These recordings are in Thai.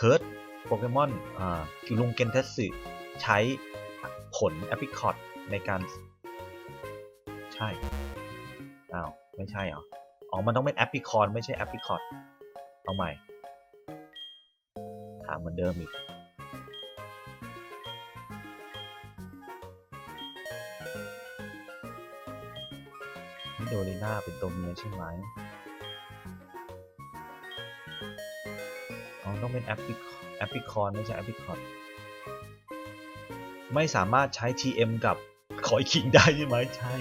เคิร์ดโปเกมอนอ่าคิลุงเกนเทสึใช้ผลแอปริคอตในการใช่ อ้าว ไม่ใช่เหรอ อ๋อ มันต้องเป็นแอปริคอนไม่ใช่แอปริคอตเอาใหม่ ถามเหมือนเดิมอีกนี่โดเรน่าเป็นตัวเมียใช่ไหม อ๋อต้องเป็นแอปริแอปริคอนไม่ใช่แอปริคอนไม่สามารถใช้ TM กับขอยคิงได้ใช่ไหมใช่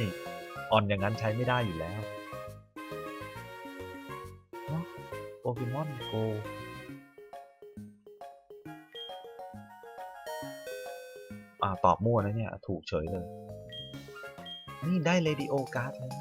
ออนอย่างนั้นใช้ไม่ได้อยู่แล้วโปเกมอนโกอ่าตอบมั่วนะเนี่ย ถูกเฉยเลย นี่ได้เรดิโอการ์ดแล้ว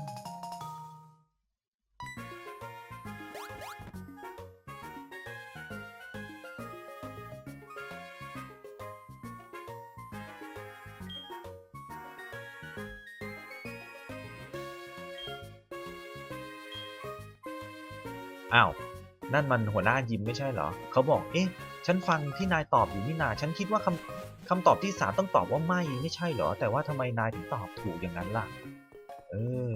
อ้าวนั่นมันหัวหน้ายิมไม่ใช่เหรอ เขาบอก เอ๊ะ ฉันฟังที่นายตอบอยู่นี่นา ฉันคิดว่าคำคำตอบที่สามต้องตอบว่าไม่ไม่ใช่เหรอ แต่ว่าทำไมนายถึงตอบถูกอย่างนั้นล่ะ เออ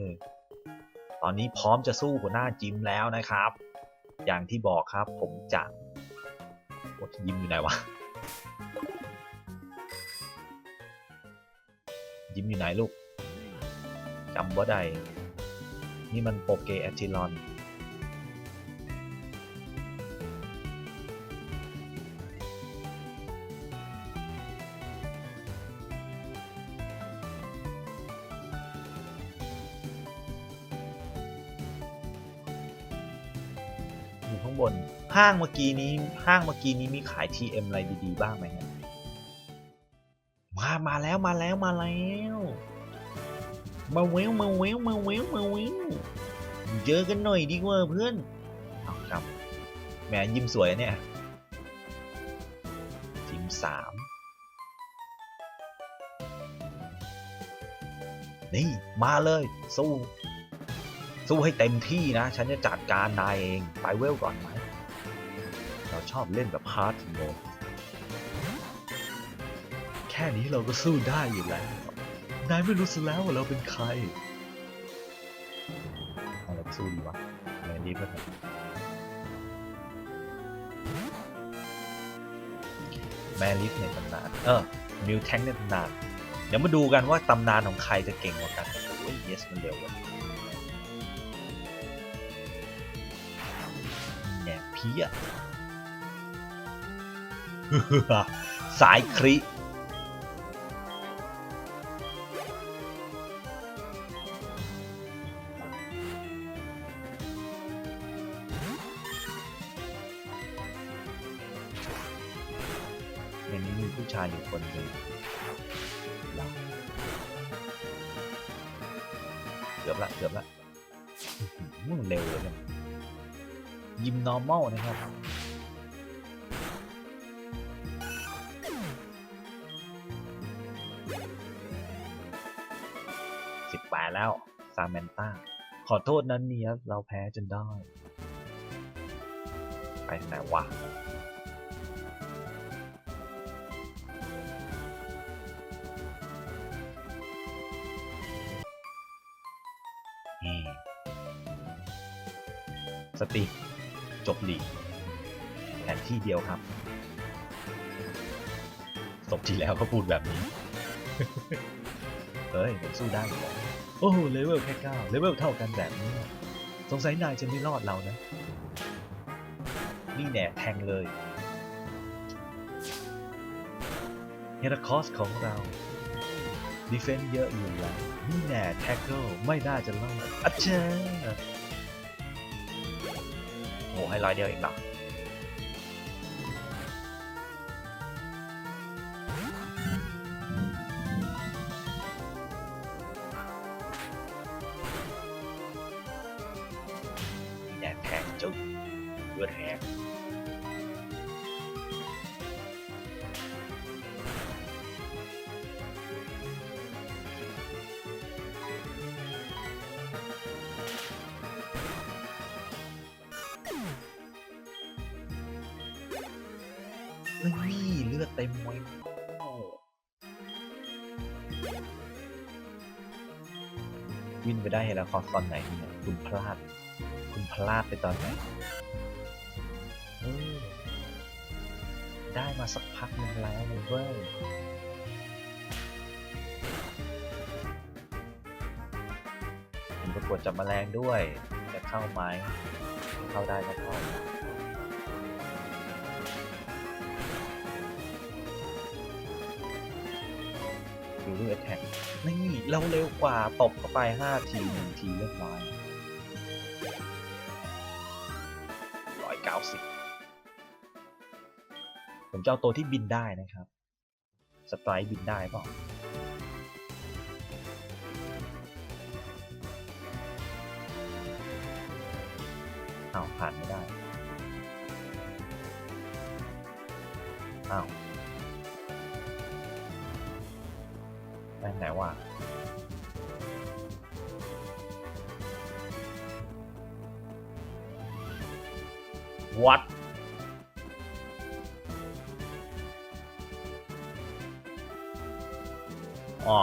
ตอนนี้พร้อมจะสู้หัวหน้าจิมแล้วนะครับ อย่างที่บอกครับ ผมจะโอ้ยิมอยู่ไหนวะ ยิมอยู่ไหนลูกจำว่าใด นี่มันโปเกแอติลอน ข้างบน ห้างเมื่อกี้นี้ห้างเมื่อกี้นี้มีขาย TM อะไรดีๆ บ้างไหมฮะมามาแล้วมาแล้วมาแล้วมาเวลมาเวลมาเวลมาเวลเจอกันหน่อยดีกว่าเพื่อนเอาครับแหมยิ้มสวยเนี่ยทีมสามนี่ มาเลยสู้ สู้ให้เต็มที่นะ ฉันจะจัดการนายเองไปเวลก่อนไหมเราชอบเล่นแบบฮาร์ดโหมดแค่นี้เราก็สู้ได้อยู่แล้ว นายไม่รู้สิแล้วว่าเราเป็นใครเอาเราสู้ดีวะแมนดีก็ได้แมลิสในตำนาน เออ มิวแทงในตำนาน เดี๋ยวมาดูกันว่าตำนานของใครจะเก่งกว่ากัน โอ้ย yes มันเร็วเลย พีอะสายคริ ขอโทษนั้นเนียเราแพ้จนได้ ไปไหนวะสติจบหลีกแผนที่เดียวครับศพที่แล้วเขาพูดแบบนี้ เฮ้ยผมสู้ได้อยู่แล้ว โอ้โหเลเวลแค่เก้าเลเวลเท่ากันแบบนี้ สงสัยนายจะไม่รอดเรานะ นี่แน่แทงเลยเฮราคอสของเราดีเฟนต์เยอะอยู่แล้วนี่แน่แท็กเกิลไม่น่าจะรอดอัจเชโอ้ให้ร้อยเดียวเองหรอ อแหกนี่เลือดเต็มไว้วิ่งไปได้แล้วคอร์สตอนไหนเนี่ยคุณพลาด คุณพลาดไปตอนไหน มาสักพักหนึ่งแล้วเลยเว้ยมีประกวดจับแมลงด้วย จะเข้าไหมเข้าได้ก็เข้าดูด้วยแท็กนี่เราเร็วกว่าตบเข้าไป 5 ที 1 ทีเรียบร้อยร้อยเก้าสิบ ผมจะเอาตัวที่บินได้นะครับ สไตร์บินได้เปล่าเอาวผ่านไม่ได้อ้าวไปไหนวะวัด อ๋อ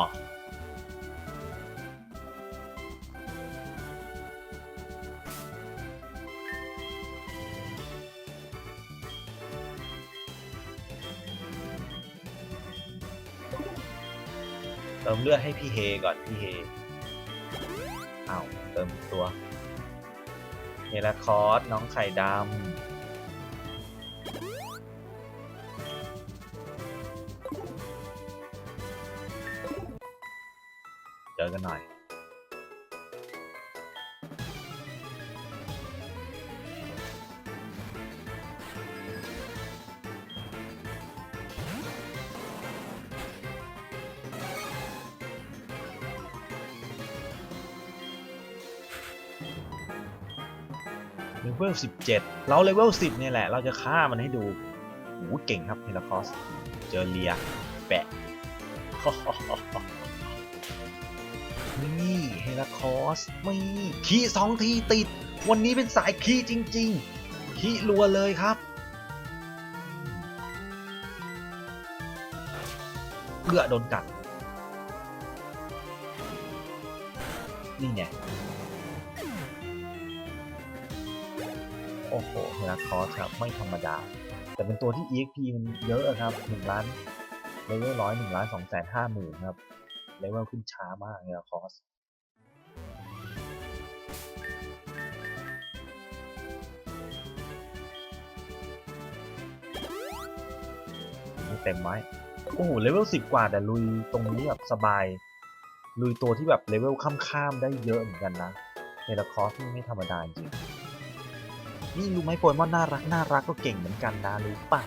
เติมเลือดให้พี่เฮก่อนพี่เฮเอ้าเติมตัวเฮลาคอสน้องไข่ดำ ลเวล17 เราเลเวล 10 เนี่ยแหละ เราจะฆ่ามันให้ดูโอ้โหเก่งครับเฮลคอส เจอเลียแปะ นี่เฮลคอสมีคีสองทีติด วันนี้เป็นสายคีจริงๆคีรัวเลยครับเอื้อโดนกัด นี่ไง อ้โหเฮลาคอสครับไม่ธรรมดา แต่เป็นตัวที่ EXP มันเยอะอะครับ1ล้านเลเวลร้อยหนึ่งล้านสองแสนห้าหมื่นครับ เลเวลขึ้นช้ามากเฮลาคอสเต็มไว้โอ้โห เลเวลสิบกว่าแต่ลุยตรงนี้แบบสบาย ลุยตัวที่แบบเลเวลข้ามๆได้เยอะเหมือนกันนะเฮลาคอสนี่ไม่ธรรมดาจริง นี่รู้ไหมโปเกมอนน่ารักน่ารักก็เก่งเหมือนกันนะรู้ป่า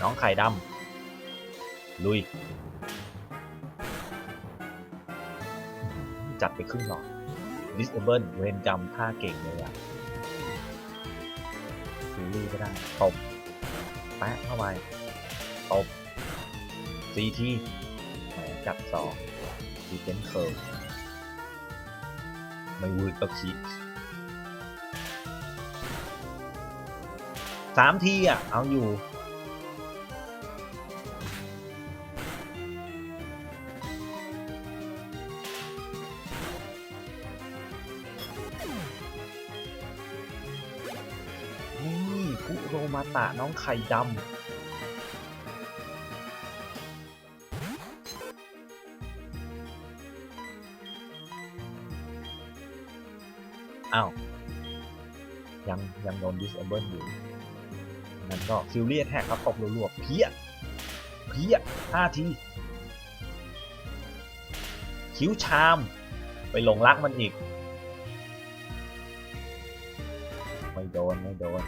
น้องไข่ดำลุย จัดไปครึ่งหลอดดิสเบิลเวนจำท่าเก่งเลยอะซีรีส์ก็ได้ตบแปะเข้าไปตบซีที จับสองดีเฟนเคิร์ไม่วืดก็คิดสามทีอะ เอาอยู่ นี่คุโรมาตะน้องไข่ดำ ยังโดน disable อยู่งั้นก็ฟิลเลียแท็กครับตบรัวๆเพี้ยเพี้ยห้าที คิ้วชาม ไปหลงรักมันอีก ไม่โดน ไม่โดน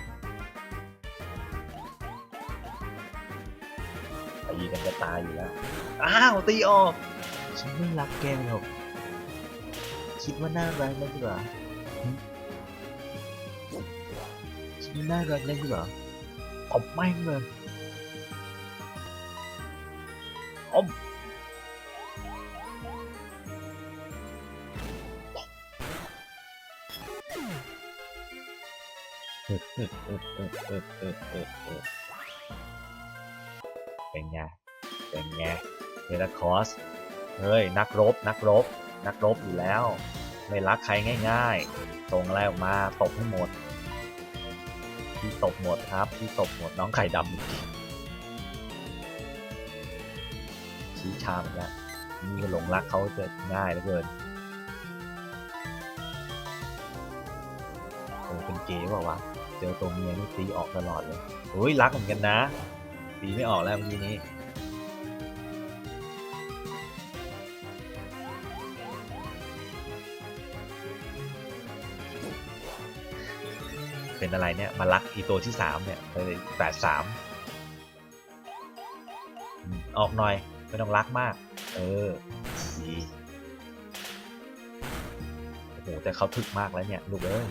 ตีกันจะตายอยู่แล้ว อ้าว ตีออก ฉันไม่รักแกหรอก คิดว่าน่ารักนักเหรอหึคิดว่า น่ารักนักเหรอตบแม่งเลยอมเป็นไง เป็นไงเฮราคอส เฮ้ย นักรบ นักรบ นักรบอยู่แล้ว ไม่รักใครง่ายๆส่งอะไรออกมาตบให้หมด พี่ตบหมดครับ พี่ตบหมดน้องไข่ดำชี้ชาเหมือนกันนี่หลงรักเขาจะง่ายเหลือเกินเออเป็นเกย์เปล่าวะเจอตัวเมียนี่ตีออกตลอดเลยโอ้ยรักเหมือนกันนะตีไม่ออกแล้วเมื่อกี้นี้ เป็นอะไรเนี่ยมารักอีตัวที่สามเนี่ยเลยแปดสามออกหน่อยไม่ต้องรักมาก เออดีโอ้โหแต่เขาถึกมากแล้วเนี่ยลูกเอ้ย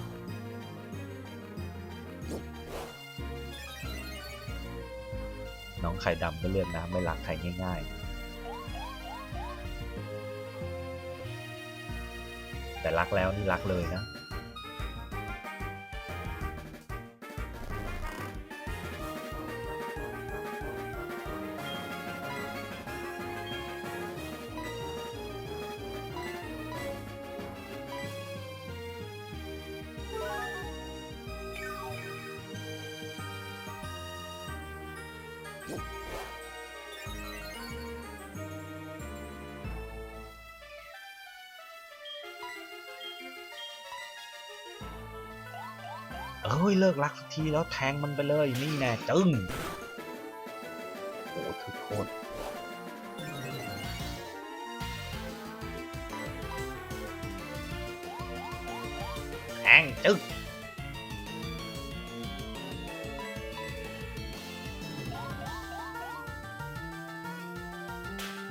น้องไข่ดำก็เลือกนะไม่รักใครง่ายๆ แต่รักแล้วนี่รักเลยนะ กรักสักทีแล้วแทงมันไปเลยนี่แน่จึ้งโอ้ทุกโคตรแทงจึ้ง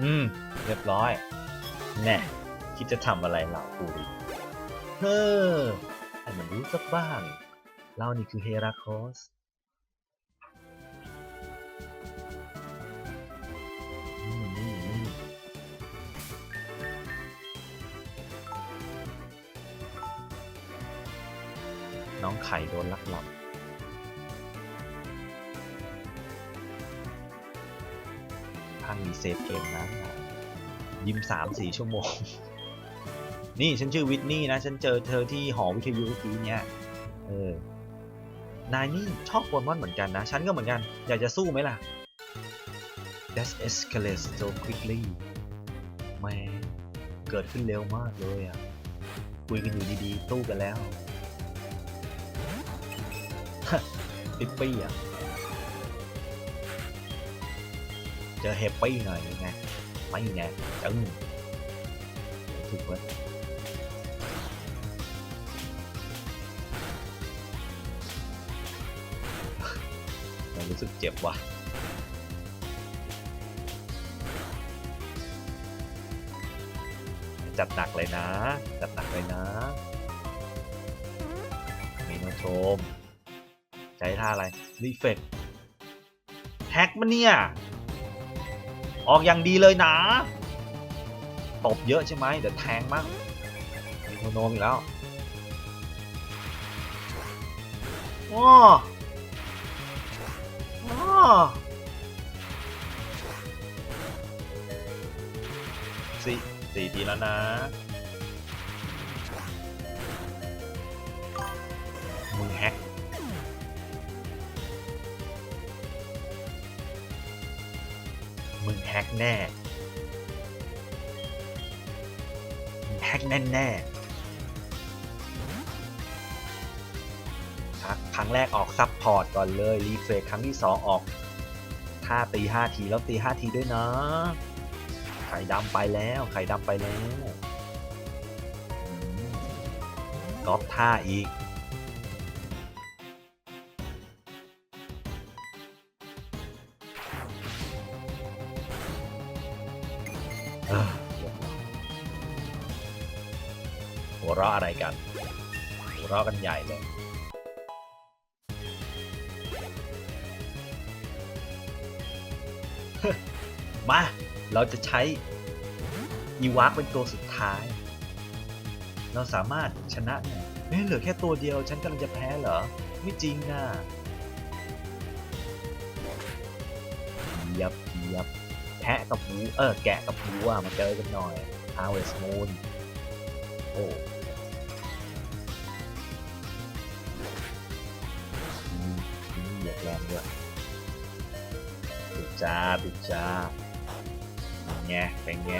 อืม เรียบร้อย แน่ คิดจะทำอะไรเหล่ากูดิเฮ้อให้มันรู้สักบ้าง เรานี่คือเฮราคอสน้องไข่โดนลักหลับพังมีเซฟเกมนะ ยิ้มสามสี่ชั่วโมง นี่ฉันชื่อวิทนี่นะ ฉันเจอเธอที่หอวิทยุเมื่อกี้เนี้ยเออ นายนี่ชอบโปเกมอนเหมือนกันนะ ฉันก็เหมือนกัน อยากจะสู้ไหมล่ะ That escalates so quickly แม่เกิดขึ้นเร็วมากเลยอะ คุยกันอยู่ดีๆ ตู้กันแล้วปิปปี้อะ เจอเฮปปี้หน่อยยังไง ไม่ไงจึ้งถูกเว้ยมั รู้สึกเจ็บว่ะจัดหนักเลยนะ จัดหนักเลยนะมโนโทมใช้ท่าอะไร รีเฟกแฮกมันเนี่ย ออกอย่างดีเลยนะ ตบเยอะใช่ไหมเดี๋ยวแทงมั้งมีโมโนมอีกแล้ว ว้าอ้อ สี่สี่ทีแล้วนะ มึงแฮกมึงแฮกแน่มึงแฮกแน่แน่ครับครั้งแรกออกซับพอร์ตก่อนเลย รีเฟรชครั้งที่สองออก ท่าตีห้าทีแล้วตีห้าทีด้วยนะ ไข่ดำไปแล้ว ไข่ดำไปแล้วก๊อปท่าอีกหัวเราะอะไรกัน หัวเราะกันใหญ่เลย เราจะใช้อีวากเป็นตัวสุดท้าย เราสามารถชนะเนี่ยเอ๊ะเหลือแค่ตัวเดียว ฉันกำลังจะแพ้เหรอ ไม่จริงนะเยียบยียบแพะกับหมูเออแกะกับหมูอะมาเจอกันหน่อย Harvest Moon โอ้เหยียบแรงด้วยปิดจ้าปิดจ้า ไงเป็นไง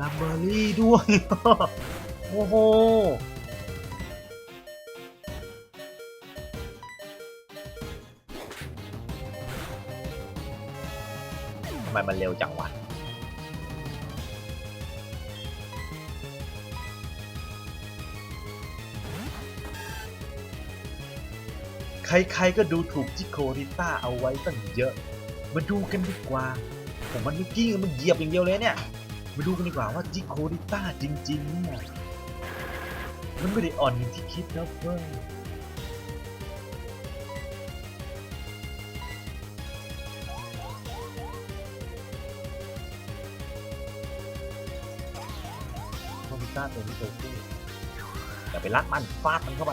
ลัมเบอรี่ด้วย โอ้โหทำไมมันเร็วจังวะใครๆก็ดูถูกจิโคริต้าเอาไว้ตั้งเยอะ มาดูกันดีกว่า ผมมันเมื่กี้งมันเหยียบอย่างเดียวเลยเนี่ย มาดูกันดีกว่าว่าจิโคริต้าจริงๆเนี่ยมันไม่ได้อ่อนอย่างที่คิดนะเว้ยโนบิต้าตัวนี้ตัวผู้อย่าไปรักมันฟาดมันเข้าไป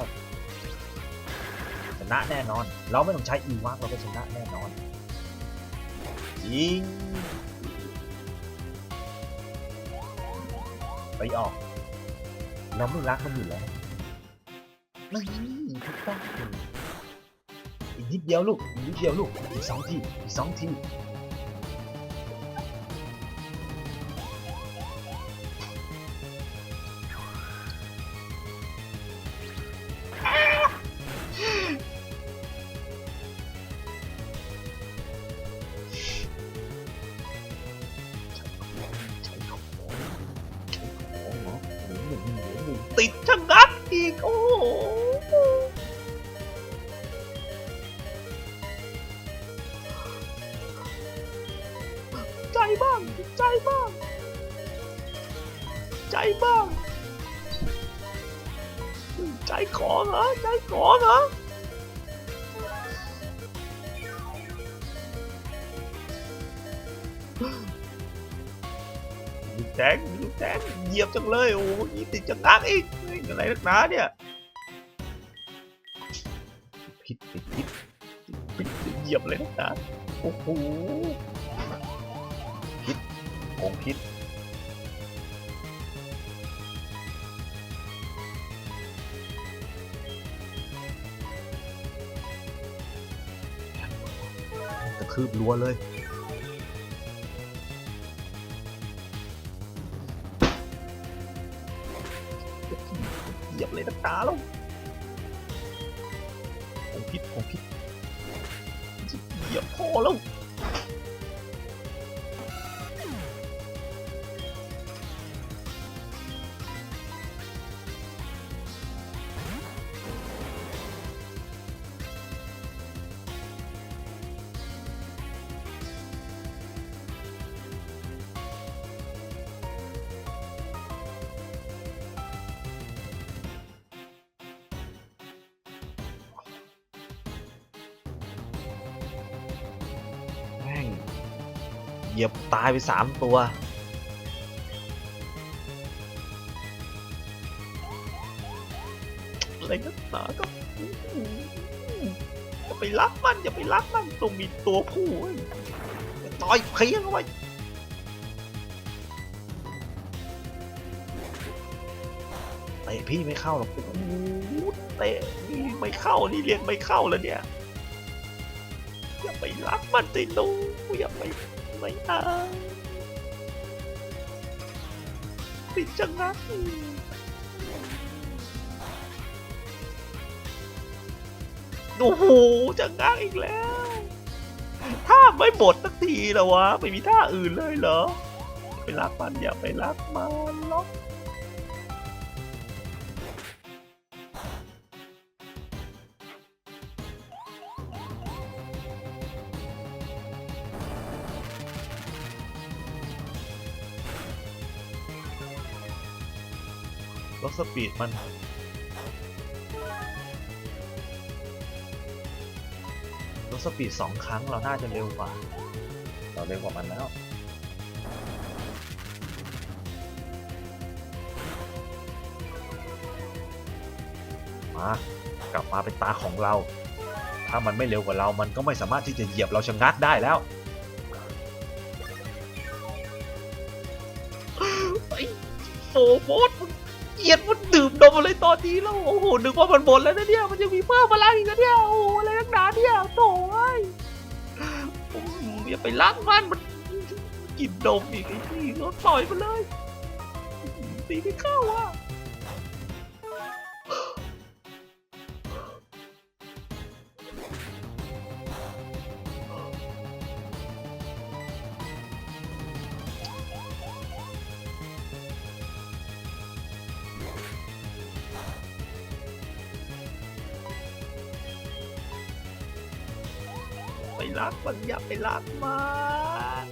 ชนะแน่นอน เราไม่ต้องใช้อีวักเราก็ชนะแน่นอน ยิงไปออก น้ำไม่รักมันอยู่แล้วนี่ถูกต้องอีกนิดเดียวลูกอีกนิดเดียวลูกอีกสองทีอีกสองที ติดชะงักอีก โอ้โหใจบ้าง ใจบ้าง ใจบ้าง ใจขอเหรอ ใจขอเหรอมีแทงมีแทงเหยียบจังเลย โอ้ยติดจังงักอีก อะไรนักหนาเนี่ยผิดผิดผิดผิดเหยียบเลยนักหนาโอ้โหผิดโงผิดกระทืบรัวเลยายไปสามตัว อะไรนักหนาก็อย่าไปรักมันอย่าไปรักมันต้องมีตัวผู้เว้ต่อยเพี้ยงเข้าไปเตะพี่ไม่เข้าหรอกโอ้โหเตะนี่ไม่เข้านี่เรียกไม่เข้าแล้วเนี่ย อย่าไปรักมันสิหนูอย่าไป ไม่เอาติดจังนะโอ้โหจังงักอีกแล้ว ถ้าไม่หมดสักทีแล้ววะ ไม่มีท่าอื่นเลยเหรอ ไปรักมันอย่าไปรักมันหรอก ลดสปีดมันลดสปีดสองครั้งเราน่าจะเร็วกว่า เราเร็วกว่ามันแล้ว มากลับมาเป็นตาของเรา ถ้ามันไม่เร็วกว่าเรา มันก็ไม่สามารถที่จะเหยียบเราชะงักได้แล้วโฟโฟ นี้แล้วโอ้โหนึกว่ามันบนแล้วนะเนี่ยมันยังมีเพิ่มพลังอีกนะเนี่ยโอ้โหอะไรนักหนาเนี่ยโถ่เอ้ผมอย่าไปล้างมันมันกินดมอีกไอ้ที่เราต่อยมันเลยตีไม่เข้าอะ รักมันอย่าไปรักมัน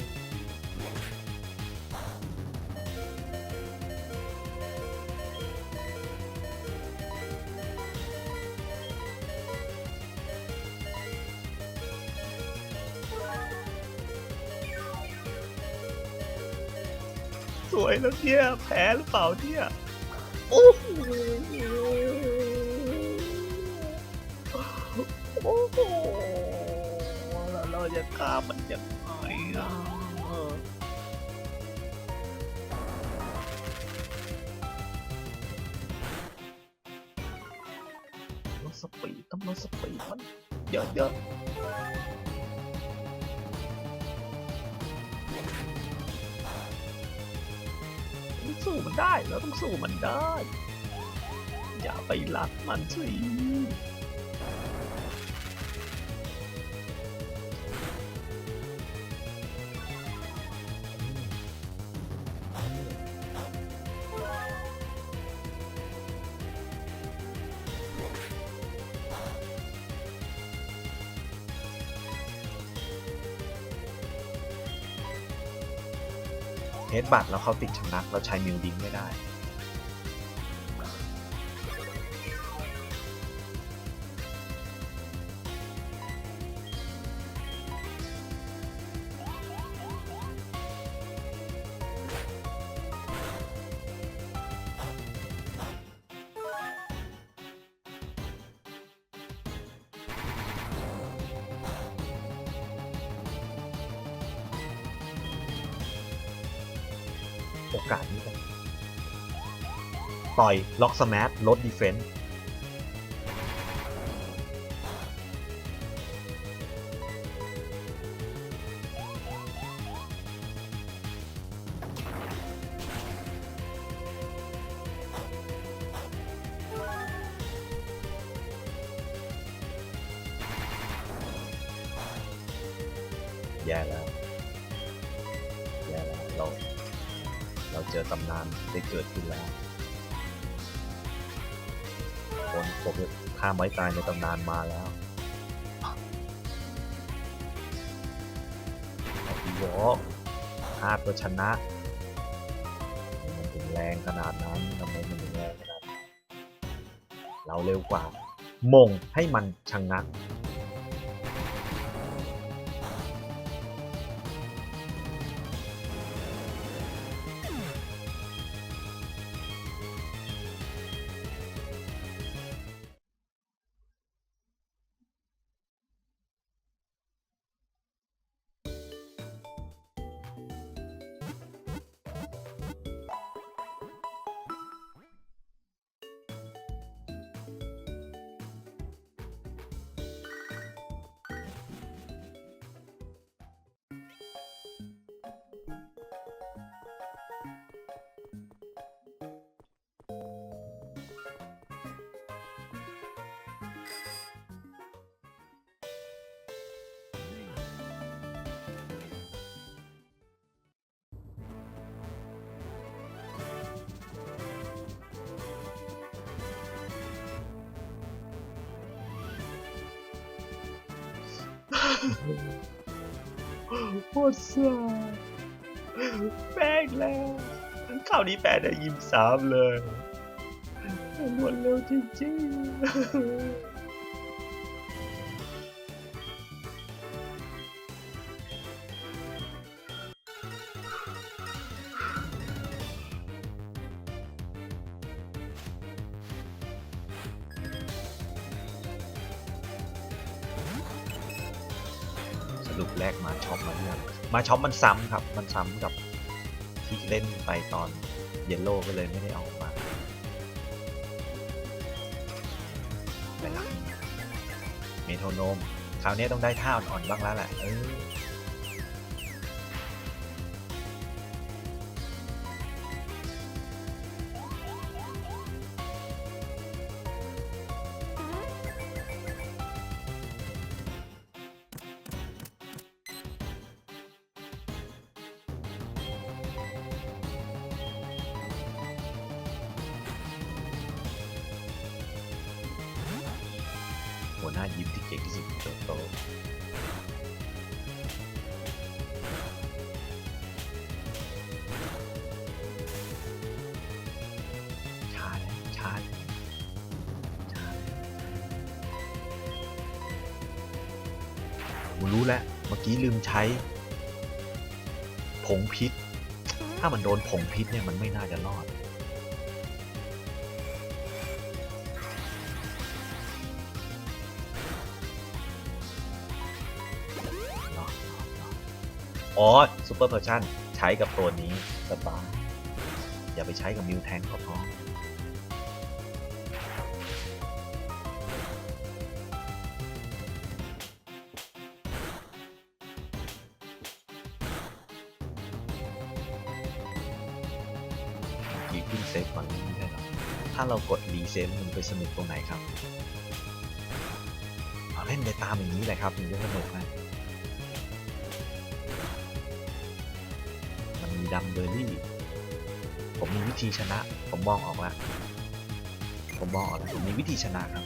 สวยแล้วเนี่ยแพ้หรือเปล่าเนี่ย มันยังไงอะลดสปีดต้องลดสปีดมันเยอะๆต้องสู้มันได้เราต้องสู้มันได้ อย่าไปรักมันสิ บัตแล้วเขาติดชะงักเราใช้มิวดิ้งไม่ได้ กาสนี้กันต่อยล็อกสมาร์ทลดดีเฟนส์ วอ้ที่บอกพาดตัวชนะมมันถึงแรงขนาดนั้นทำไมมันถึงแรงขนาดนั้นเราเร็วกว่า มงให้มันชะงงัก โคตรซ่าแป้งแล้วคราวนี้แปลได้ยิ้มสามเลยหมดเร็วจริงๆ ช็อปมันซ้ำครับ มันซ้ำกับที่เล่นไปตอนเยลโล่ก็เลยไม่ได้เอามาไปลังเมโทรโนม คราวนี้ต้องได้ท่าอ่อนๆบ้างแล้วแหละ ใช้ ผงพิษ ถ้ามันโดนผงพิษเนี่ยมันไม่น่าจะรอด อ๋อซูเปอร์เพอร์ชั่น ใช้กับตัวนี้สบายอย่าไปใช้กับมิวแทงก็พอ กดรีเซฟมันไปสนุกตรงไหนครับเอาเล่นไปตามอย่างนี้แหละครับถึงจะสนุกนะมันมีดัมเบอร์รี่ ผมมีวิธีชนะ ผมมองออกแล้ว ผมมองออกแล้วผมมีวิธีชนะครับ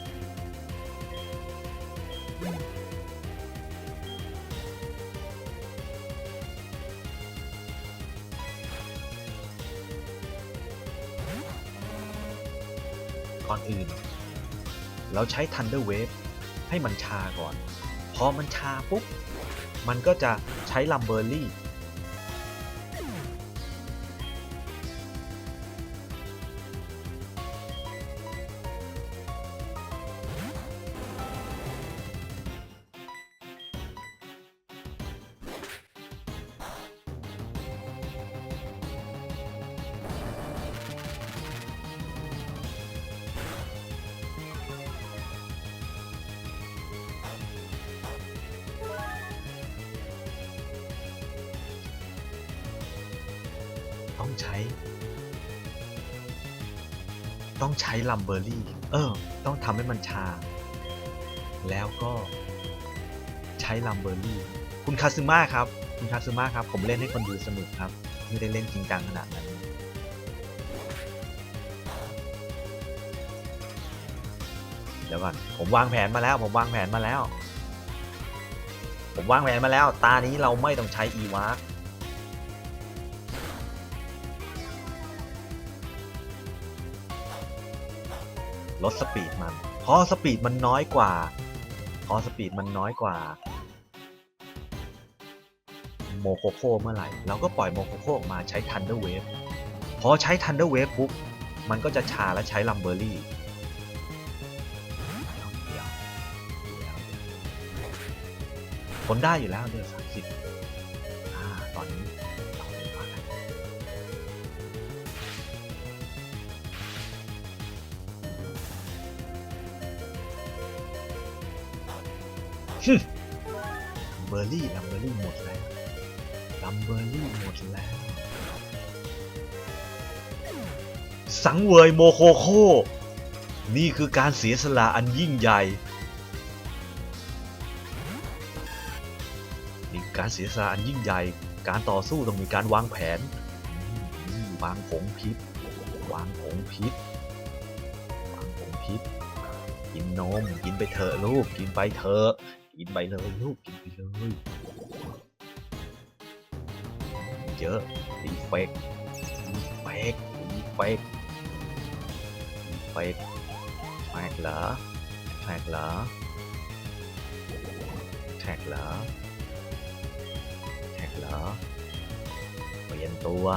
ก่อนอื่น เราใช้ Thunder Wave ให้มันชาก่อน พอมันชาปุ๊บ มันก็จะใช้ลั ลัมเบอร์รี่ เออ ต้องทำให้มันชา แล้วก็ใช้ลัมเบอร์รี่ คุณคาซึมะครับ คุณคาซึมะครับ ผมเล่นให้คนดูสนุกครับ ไม่ได้เล่นจริงจังขนาดนั้น เดี๋ยวก่อน ผมวางแผนมาแล้ว ผมวางแผนมาแล้ว ผมวางแผนมาแล้ว ตานี้เราไม่ต้องใช้อีวาร์ ลดสปีดมันพอสปีดมันน้อยกว่าพอสปีดมันน้อยกว่าโมโคโคเมื่อไหร่เราก็ปล่อยโมโคโคออกมาใช้ Thunder Wave พอใช้ Thunder Wave ปุ๊บมันก็จะชาและใช้ลัมเบอร์รี่เดี๋ยวเดี๋ยวทนได้อยู่แล้วเดือนสามสิบ เบอร์รี่ลัมเบอร์รี่หมดแล้วลัมเบอร์รี่หมดแล้ว สังเวยโมโคโค นี่คือการเสียสละอันยิ่งใหญ่นี่การเสียสละอันยิ่งใหญ่ การต่อสู้ต้องมีการวางแผน วางผงพิษ วางผงพิษ วางผงพิษ กินนม กินไปเถอะลูก กินไปเถอะ กินไปเลยลูกกินไปเลยเยอะดีเฟกดีเฟกดีเฟกดีเฟกแท็กเหรอแท็กเหรอแท็กเหรอแท็กเหรอเปลี่ยนตัว